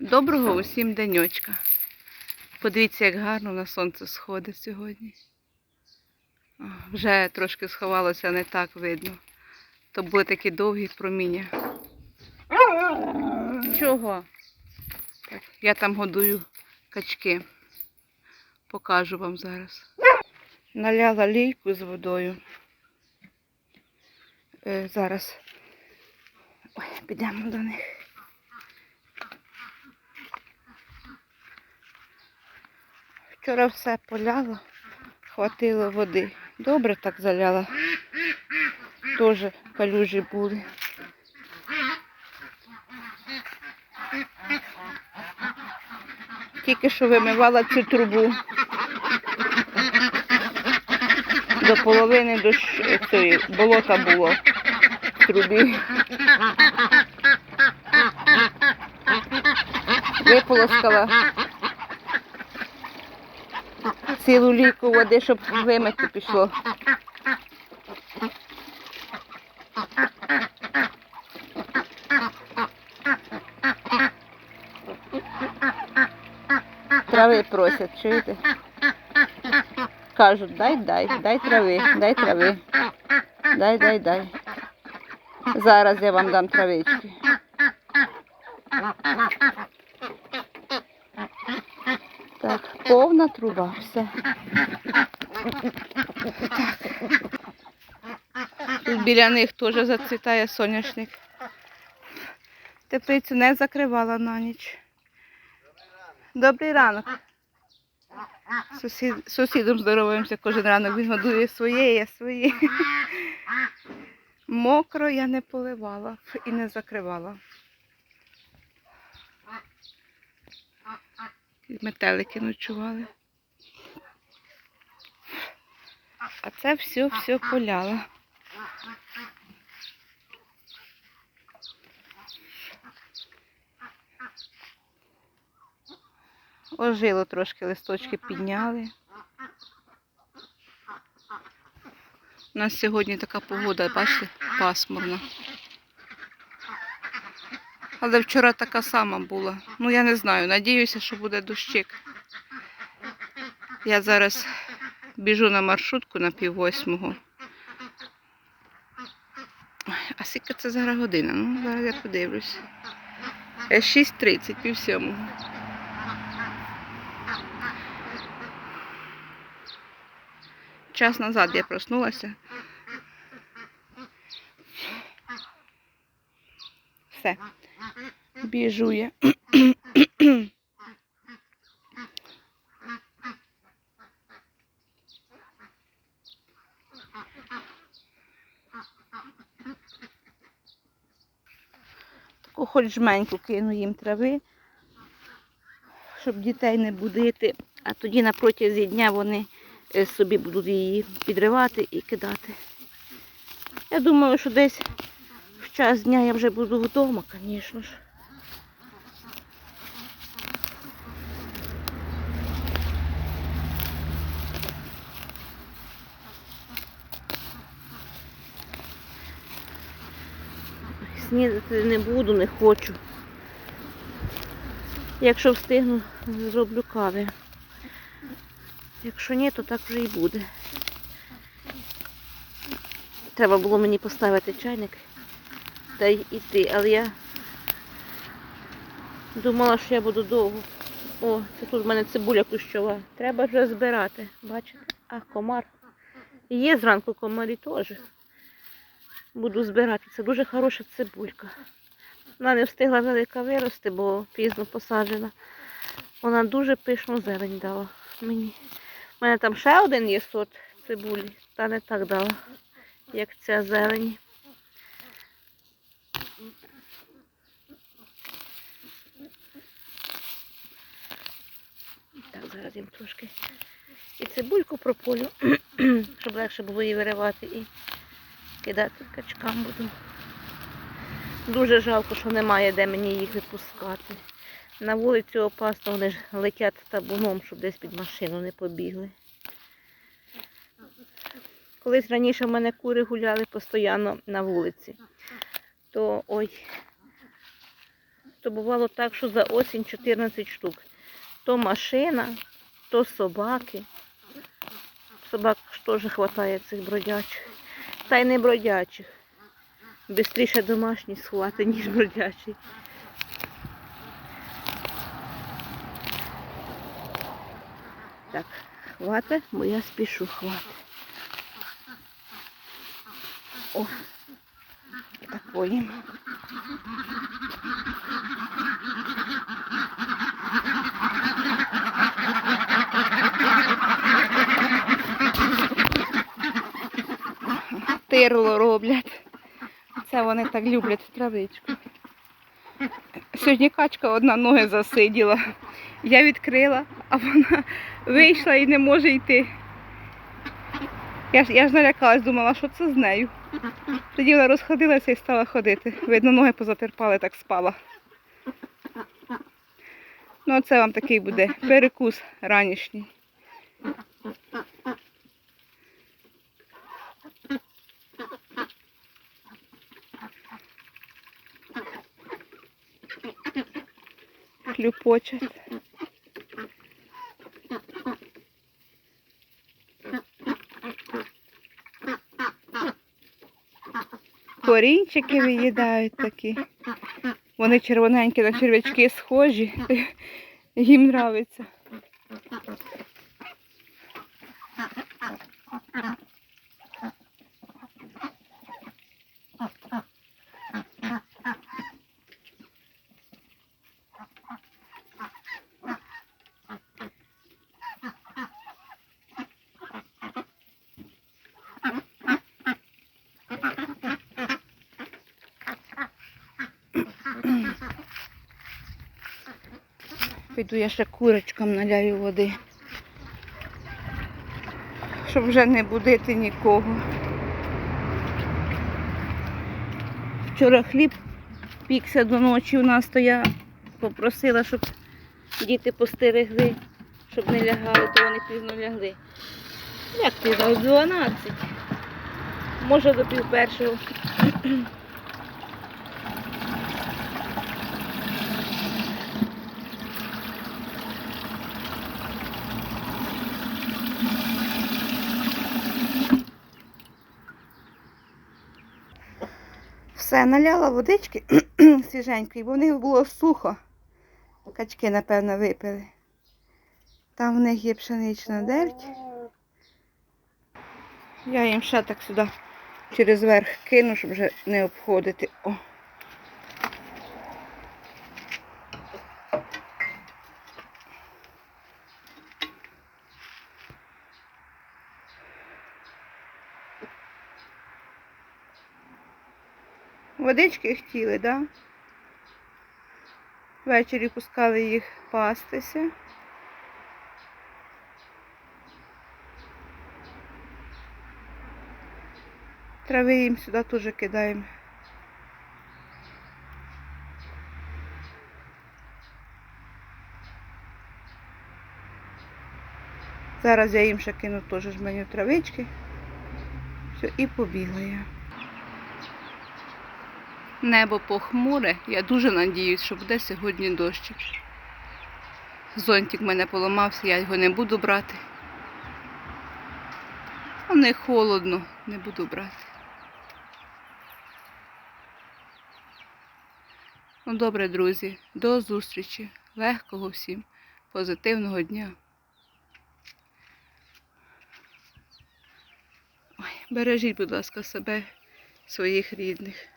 Доброго усім денечка. Подивіться, як гарно на сонце сходить сьогодні. Вже трошки сховалося, не так видно. То були такі довгі проміння. Чого? Так, я там годую качки. Покажу вам зараз. Наляла лійку з водою. Е, зараз. Ой, підемо до них. Вчора все поляло, хватило води. Добре так заляла. Теж калюжі були. Тільки що вимивала цю трубу. До половини дощ... цієї болота було в трубі. Виполоскала цілу ліку води, щоб вимити пішло. Трави просять, чуєте? Кажуть, дай, дай, дай трави, дай трави. Дай, дай, дай. Зараз я вам дам травички. Так, все. Тут біля них теж зацвітає соняшник. Теплицю не закривала на ніч. Добрий ранок. Сусід, сусідом здороваємося кожен ранок. Він годує своє, я своє. Мокро я не поливала і не закривала. Метелики ночували. А це все, все поляла. Ожило трошки, листочки підняли. У нас сьогодні така погода, бачите, пасмурна. Але вчора така сама була. Ну, я не знаю, надіюся, що буде дощик. Я зараз біжу на маршрутку на пів восьмого. А скільки це зараз година? Ну, зараз я подивлюсь. Е, 6.30, пів сьомого. Час назад я проснулася. Все. Біжу я. Таку хоч жменьку кину їм трави, щоб дітей не будити, а тоді на протязі дня вони е, собі будуть її підривати і кидати. Я думаю, що десь час дня я вже буду вдома, звісно ж. Снідати не буду, не хочу. Якщо встигну, зроблю кави. Якщо ні, то так вже і буде. Треба було мені поставити чайник та й іти, але я думала, що я буду довго. О, це тут в мене цибуля кущова. Треба вже збирати. Бачите? А, комар. Є зранку комарі теж. Буду збирати. Це дуже хороша цибулька. Вона не встигла велика вирости, бо пізно посаджена. Вона дуже пишну зелень дала мені. У мене там ще один є сорт цибулі, та не так дала, як ця зелень. Зараз їм трошки і цибульку прополю, щоб легше було її виривати і кидати качкам буду. Дуже жалко, що немає де мені їх випускати. На вулицю опасно, вони ж летять табуном, щоб десь під машину не побігли. Колись раніше в мене кури гуляли постійно на вулиці, то ой, то бувало так, що за осінь 14 штук. То машина, то собаки. Собак теж вистачає цих бродячих. Та й не бродячих. Бистріше домашній схвати, ніж бродячий. Так, хвата, бо я спішу хвати. О, такої. Тирло роблять. Це вони так люблять травичку. Сьогодні качка одна ноги засиділа. Я відкрила, а вона вийшла і не може йти. Я ж, я ж налякалась, думала, що це з нею. Тоді вона розходилася і стала ходити. Видно, ноги позатерпали, так спала. Ну, оце вам такий буде перекус ранішній. Хлюпочать. Корінчики виїдають такі. Вони червоненькі на черв'ячки схожі. Їм нравиться. Піду я ще курочкам наляю води. Щоб вже не будити нікого. Вчора хліб пікся до ночі у нас, то я попросила, щоб діти постерегли, щоб не лягали, то вони пізно лягли. Як пізно? О 12. Може до пів першого. Все, наляла водички свіженької, бо в них було сухо. Качки, напевно, випили. Там в них є пшенична дерть. Я їм ще так сюди через верх кину, щоб вже не обходити. О. Водички хотіли? Да? Ввечері пускали їх пастися. Трави їм сюди теж кидаємо. Зараз я їм ще кину теж жменю травички. Все, і побігла я. Небо похмуре, я дуже надіюсь, що буде сьогодні дощик. Зонтик в мене поламався, я його не буду брати. А не холодно, не буду брати. Ну добре, друзі, до зустрічі. Легкого всім, позитивного дня. Ой, бережіть, будь ласка, себе, своїх рідних.